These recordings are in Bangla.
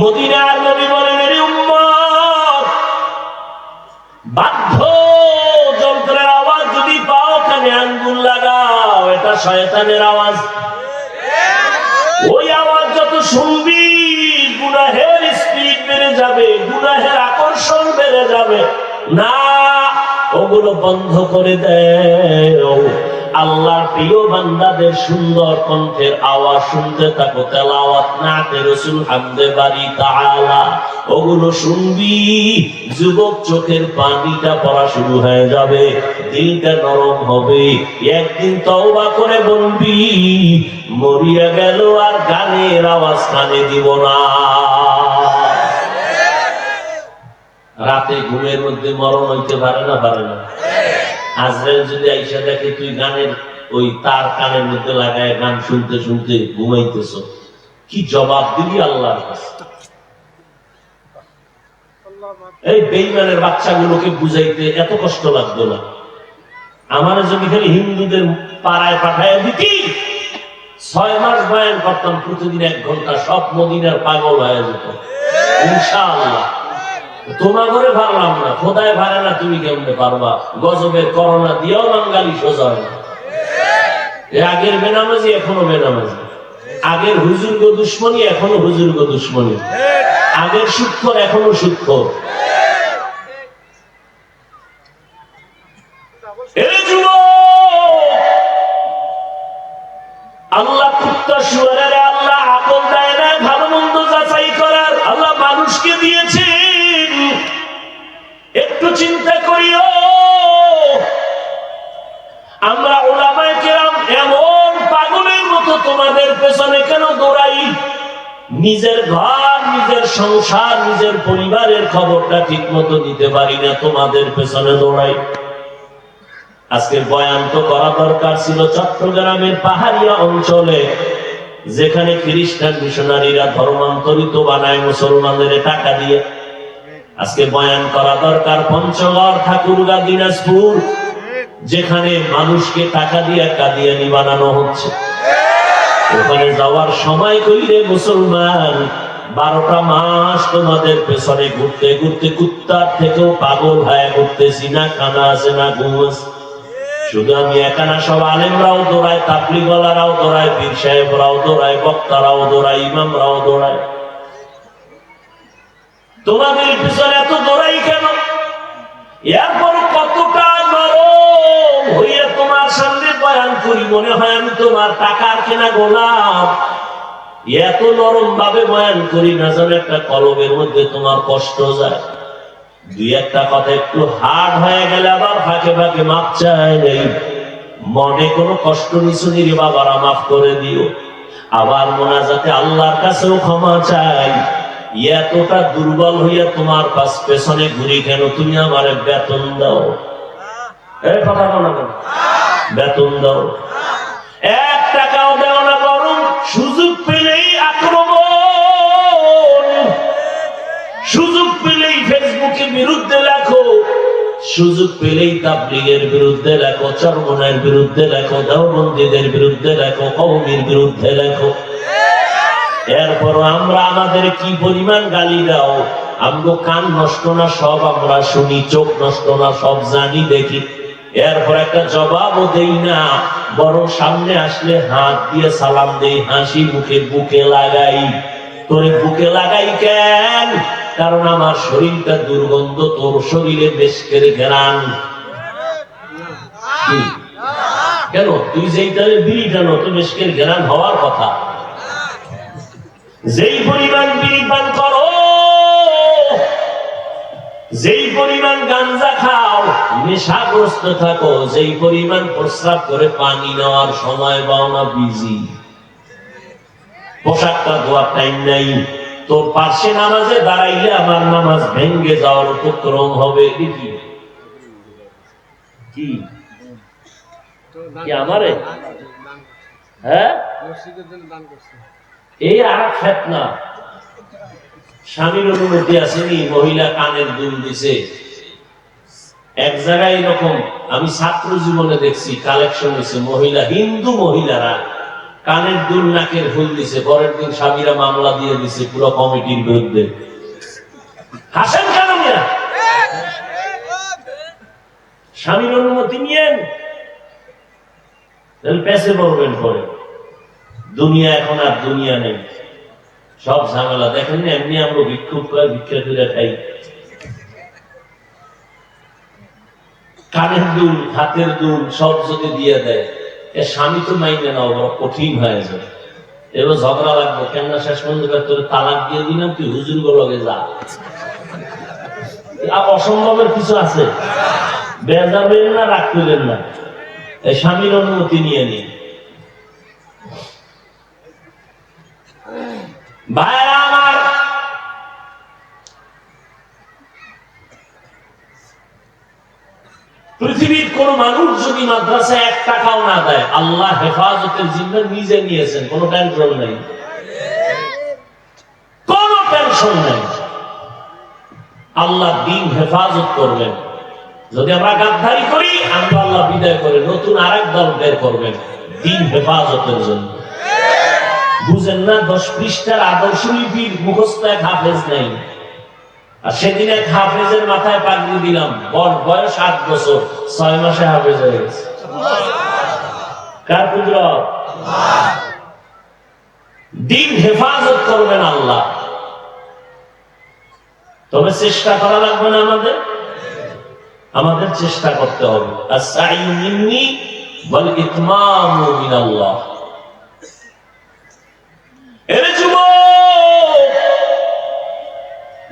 মদিনার নবী বলেন, এর উম্মত, বাধ্য যন্ত্রের আওয়াজ যদি পাও কানে আঙ্গুল লাগাও, এটা শয়তানের আওয়াজ। ওই আওয়াজ যত শুনবি, গুনাহের স্পিড বেড়ে যাবে, গুনাহের আকর্ষণ বেড়ে যাবে। না, ওগুলো বন্ধ করে দেয় আল্লাহর প্রিয় বান্দাদের সুন্দর কণ্ঠের আওয়াজ শুনতে থাকো। তেলাওয়াত নাতে রসুল হামদে বাড়ি তাআলা। ওগুলো শুনবি, যুবক চোখের পানিটা পড়া শুরু হয়ে যাবে। দিলটা নরম হবে, একদিন তওবা করে বলবি, মরিয়া গেল আর গানের আওয়াজ কানে দিব না। রাতে ঘুমের মধ্যে মরণ হইতে পারে না পারে না। আজরাইল যদি আইসা দেখে তুই গানের ওই তার কানের মধ্যে লাগায় গান শুনতে শুনতে ঘুমাইতেছ, কি জবাব দিবি আল্লাহর কাছে? এই বেইমানের বাচ্চাগুলোকে বুঝাইতে এত কষ্ট লাগতো না। আমার যদি খালি হিন্দুদের পাড়ায় পাঠায় দিতি, ছয় মাস বয়ান করতাম, প্রতিদিন এক ঘণ্টা সব মদিনার পাগল হয়ে যেত। ইনশাআল্লাহ। তোমার ঘরে পারলাম না, খোদায় পারে না তুমি কেমনে পারবা? গজবের করোনা দিয়েও বাঙালি সোজা হয় না। আগের বেনামাজি, এখনও বেনামাজি। আগের হুজুর গো দুশ্মনী, এখনও হুজুর গো দুশ্মনী। আগের সুক্ষর এখনও সুক্ষর আমরা ওলামায় কেরাম এমন পাগলের মতো তোমাদের পেছনে কেন দৌড়াই? নিজের ঘর, নিজের সংসার, নিজের পরিবারের খবরটা ঠিক মতো দিতে পারি না, তোমাদের পেছনে দৌড়াই। আজকের বয়ান তো করা দরকার ছিল চট্টগ্রামের পাহাড়িয়া অঞ্চলে, যেখানে খ্রিস্টান মিশনারিরা ধর্মান্তরিত বানায় মুসলমানদের টাকা দিয়ে। আজকে বয়ান করা দরকার পঞ্চগড়, ঠাকুরগা, দিনাজপুর যেখানে মানুষকে টাকা দিয়ে কাদিয়ানি বানানো হচ্ছে। ওখানে যাওয়ার সময় কইলে মুসলমান, বারোটা মাস তোমাদের পেছনে ঘুরতে ঘুরতে কুত্তার থেকেও পাগল হয়ে ঘুরতেছি না খানা আছে না, ঘুম আছে। শুধু আমি একা না, সব আলেমরাও দৌড়ায়, তাবলিগলারাও দৌড়ায়, পীর সাহেবরাও দৌড়ায়, বক্তারাও দৌড়ায়, ইমামরাও দৌড়ায়। তোমাদের পিছনে এত দৌড়াই কেন? এরপর বয়ান করি, মনে হয় আমি তোমার টাকার কেনা গোলাম। এত নরম ভাবে বয়ান করি না যেন একটা কলমের মধ্যে তোমার কষ্ট যায়। দুই একটা কথা একটু হার্ড হয়ে গেলে আবার ফাঁকে ফাঁকে মাপ চাই নেই। মনে কোনো কষ্ট নিছু নিরে বাবারা মাফ করে দিও। আবার মোনাজাতে আল্লাহর কাছেও ক্ষমা চাই। এতটা দুর্বল হইয়া তোমার পাশ পেছনে ঘুরি কেন? তুমি আমার বেতন দাও। এই কথা বলো না বেতন দাও। এক টাকাও দেও না বরং সুযোগ পেলেই আক্রমণ। সুযোগ পেলেই ফেসবুকে বিরুদ্ধে লেখো। সুযোগ পেলেই তাবলিগের বিরুদ্ধে লেখো চরমনের বিরুদ্ধে লেখো, দেওবন্দীদের বিরুদ্ধে লেখো কৌমির বিরুদ্ধে লেখো। এরপর আমরা আমাদের কি পরিমাণ গালি দাও? আমগো কান নষ্ট না সব আমরা শুনি, চোখ নষ্ট না সব জানি দেখি। এরপর একটা জবাবও দেই না। বরং সামনে আসলে হাত দিয়ে সালাম দেই, হাসি মুখে বুকে লাগাই। তোরে বুকে লাগাই কেন? কারণ আমার শরীরটা দুর্গন্ধ, তোর শরীরে বেশ করে ঘেরান কেন? তুই যেই তাহলে বিড়ি টানো, তো বেশ করে ঘেরান হওয়ার কথা। যেই পরিমাণ বিড়ি পান করো, যেই পরিমাণ গাঞ্জা খাও নেশাগ্রস্ত থাকো, যেই পরিমাণ প্রস্রাব করে পানি নেওয়ার সময় পাও না, বিজি। পোশাকটা ধোয়ার টাইম নাই। তোর পাশে নামাজে দাঁড়াইলে আমার নামাজ ভেঙ্গে যাওয়ার উপক্রম হবে কি? হ্যাঁ? স্বামীর অনুমতি আসেনি মহিলা কানের দুল দিছে। এক জায়গায় এরকম আমি ছাত্র জীবনে দেখছি কালেকশন হয়েছে, মহিলা, হিন্দু মহিলারা কানের দুল, নাকের ফুল দিছে, পরের দিন স্বামীরা মামলা দিয়ে দিছে, পুরো কমিটির বিরুদ্ধে। হাসেন কেন স্বামীর অনুমতি নিয়েন। পেছে পড়বেন পরে, দুনিয়া এখন আর দুনিয়া নেই। সব ঝামেলা। দেখেন এমনি আমরা বিক্ষোভ করে ভিক্ষা করে খাই। কানের দুল, হাতের দুল সব যদি দিয়ে দেয়, এ স্বামী তো মাইনে নাও, বড় কঠিন হয়ে যায় এবার ঝগড়া লাগবে, কেননা শেষ পর্যন্ত তোর তালাক দিয়ে দিলাম, তুই হুজুর লগে যা। অসম্ভবের কিছু আছে? বেজাবেন না, রাগ করবেন না। এই স্বামীর অনুমতি নিয়ে নিন। কোন মানুষ যদি মাদ্রাসায় এক টাকাও না দেয়, আল্লাহ হেফাজতের জিম্মা নিজে নিয়েছেন, কোন টেনশন নেই। কোন টেনশন নেই। আল্লাহ দিন হেফাজত করবেন। যদি আমরা গাদ্দারি করি, আমরা আল্লাহ বিদায় করে, নতুন আরেক দল বের করবেন, দিন হেফাজতের জন্য। বুঝেন না, দশ পৃষ্ঠার আদর্শ লিপির মুখস্থ এক হাফেজ নেই। আর সেদিন এক হাফেজের মাথায় পাগড়ি দিলাম। বর বয়স আট বছর, ছয় মাসে হাফেজ হয়ে গেছে। কার কুদরত? দিন হেফাজত করবেন আল্লাহ। তবে চেষ্টা করা লাগবে না আমাদের? আমাদের চেষ্টা করতে হবে। আর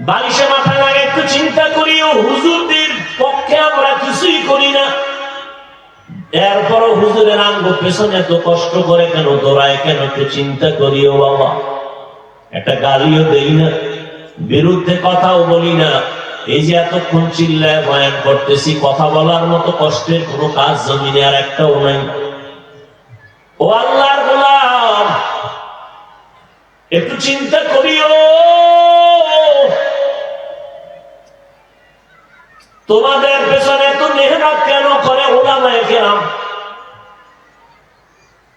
বালিশে মাথা লাগে, একটু চিন্তা করি, ও হুজুরদের পক্ষে আমরা কিছুই করি না। এরপরও হুজুরের আঙ্গ পেছনে এত কষ্ট করে কেন দৌড়ায় কেন, একটু চিন্তা করি, ও বাবা। একটা গালিও দেই না, বিরুদ্ধে কথাও বলি না। এই যে এতক্ষণ চিল্লায় বয়ান করতেছি, কথা বলার মতো কষ্টের কোনো কাজ জমিনে আর একটাও নাই। ও আল্লাহর গোলাম, একটু চিন্তা করিও তোমাদের পেছনে এত মেহনত কেন করে ওলামায় কেরাম?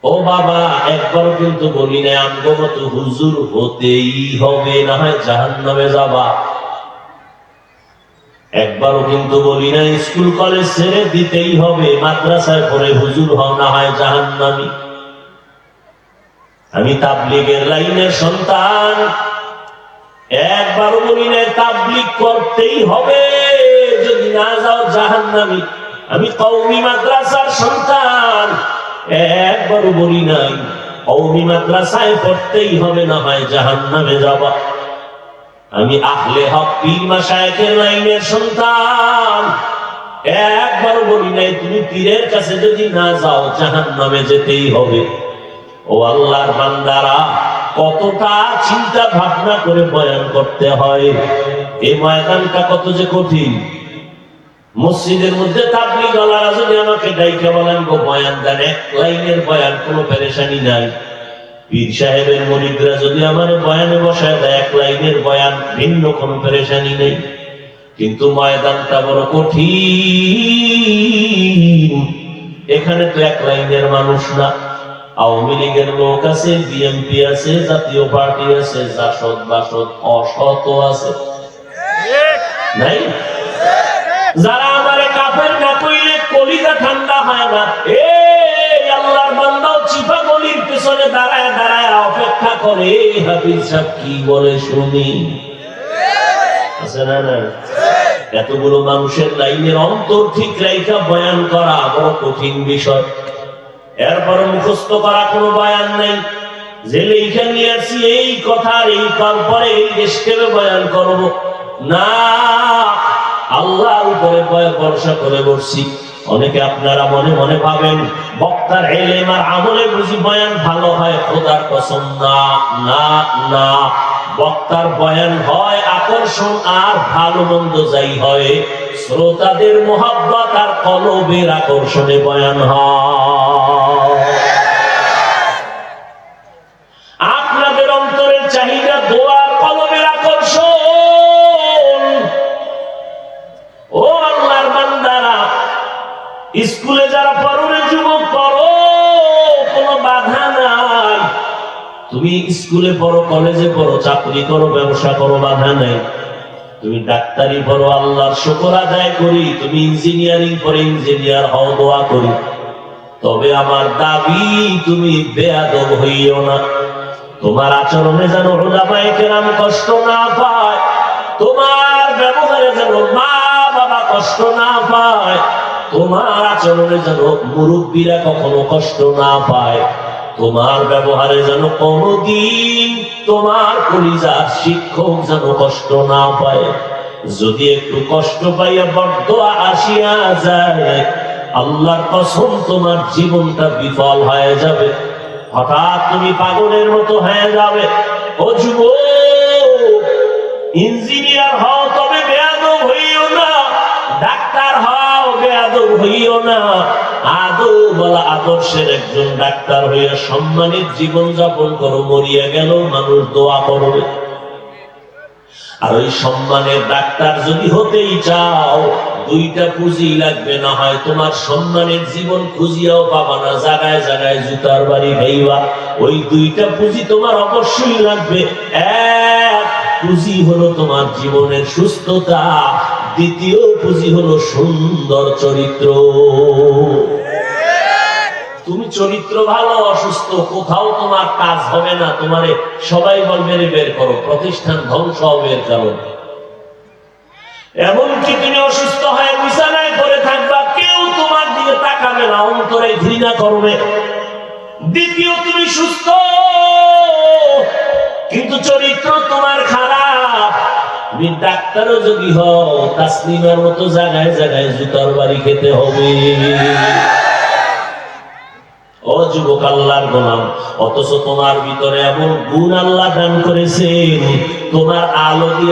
ও বাবা, একবার কিন্তু বলি না আমগো মতো হুজুর হতেই হবে, না হয় জাহান নামে যাবা। একবারও কিন্তু বলি না স্কুল কলেজ ছেড়ে দিতেই হবে, মাদ্রাসায় পড়ে হুজুর হও, না হয় জাহান নামি আমি তাবলিগের লাইনের সন্তান, একবারও বলি না তাবলিগ করতেই হবে। যদি না যাও জাহান নামি আমি কৌমি মাদ্রাসার সন্তান। বলি নাই মাদ্রাসায় পড়তেই হবে না যাবা আমি আহলে হক পীর মাসায়েকের লাইনের সন্তান। বলি নাই, তুমি পীরের কাছে যদি না যাও যেতেই হবে। ও আল্লাহর বান্দারা, কতটা চিন্তা ভাবনা করে বয়ান করতে হয়। এই ময়দানটা কত যে কঠিন। মসজিদের মধ্যে তাবলিগ আলারা যদি আমাকে ডাইকে বলেন গো বয়ান দেন এক লাইনের বয়ান কোনো পেরেশানি নাই। পীর সাহেবের মরিদরা যদি আমার বয়ানে বসায় দেয় এক লাইনের বয়ান ভিন্ন কোনো পেরেশানি নেই। কিন্তু ময়দানটা বড় কঠিন। এখানে তো এক লাইনের মানুষ না। আওয়ামী লীগের লোক আছে বিএনপি আছে জাতীয় পার্টি আছে জাসদ বাসদ অসত আছে। নাই? যারা হয় না আল্লাহর গলির দাঁড়ায় দাঁড়ায় অপেক্ষা করে। হাফিজ সাহেব কি বলে শুনি? এতগুলো মানুষের লাইনের অন্তর ঠিক রেখা বয়ান করা বড় কঠিন বিষয়। এরপরে মুখস্থ করা কোনো বয়ান নেই। যে লেখা নিয়ে আসি, এই কথার এই কাল পরে এই দেশকে বয়ান করব। না, আল্লাহর উপরে ভরসা করে বসছি। অনেকে আপনারা মনে মনে ভাবেন, বক্তার এলেম আর আমলে বুঝি বয়ান ভালো হয়, খোদার কসম, না না না। বক্তার বয়ান হয় আকর্ষণ আর ভালো মন্দ যাই হয়, শ্রোতাদের মোহাব্বত আর কলবের আকর্ষণে বয়ান হয়। স্কুলে যারা পড়ো যুবক পড়ো, কোনো বাধা নাই। তুমি স্কুলে পড়ো, কলেজে পড়ো, চাকরি করো, ব্যবসা করো, বাধা নাই। তুমি ডাক্তারি পড়ো, আল্লাহর শুকর আদায় করি। তুমি ইঞ্জিনিয়ারিং পড়ে, ইঞ্জিনিয়ার হও, দোয়া করি। তবে আমার দাবি, তুমি বেয়াদব হইও না। তোমার আচরণে যেন ওলামায়ে কেরাম কষ্ট না পায়, তোমার ব্যবহারে যেন মা বাবা কষ্ট না পায় তোমার আচরণে যেন মুরব্বীরা কখনো কষ্ট না পায়। তোমার ব্যবহারে যেন কোনদিন তোমার পরিজার শিক্ষক যেন কষ্ট না পায়। যদি একটু কষ্ট পাইয়া বড্ড আসিয়া যায়, আল্লাহর কসম তোমার জীবনটা বিফল হয়ে যাবে। হঠাৎ তুমি পাগলের মতো হয়ে যাবে। ও যুব ইঞ্জিনিয়ার হও, তবে বেয়াদব হইও না। ডাক্তার হও বেয়াদব হইও না। আদৌ বলা আদর্শের একজন ডাক্তার হইয়া সম্মানিত জীবন যাপন করো, মরিয়া গেল, মানুষ দোয়া করবে। আর ওই সম্মানের ডাক্তার যদি হতেই চাও, দুইটা পুঁজি লাগবে, না হয় তোমার সম্মানের জীবন খুঁজিয়াও পাবা না জায়গায় জায়গায় জুতার বাড়ি ভাইবা ওই দুইটা পুঁজি তোমার অবশ্যই লাগবে। এক পুঁজি হলো তোমার জীবনের সুস্থতা দ্বিতীয় পুঁজি হলো সুন্দর চরিত্র। তুমি চরিত্র ভালো, অসুস্থ, কোথাও তোমার কাজ হবে না, তোমারে সবাই বলবে বের করো, প্রতিষ্ঠান ধ্বংস হবে, এর এমনকি তুমি অসুস্থ হয়ে বিছানায় পড়ে থাকবা, কেউ তোমার দিকে তাকাবে না, অন্তরে ঘৃণা করবে। দ্বিতীয়, তুমি সুস্থ, কিন্তু চরিত্র তোমার খারাপ তুমি ডাক্তারও যদি হও, তাসলিমার মতো জায়গায় জায়গায় জুতার বাড়ি খেতে হবে। ও যুবক আল্লাহর গোলাম, অথচ তোমার ভিতরে এমন গুণ আল্লাহ দান করেছেন, তোমার আলো দিয়ে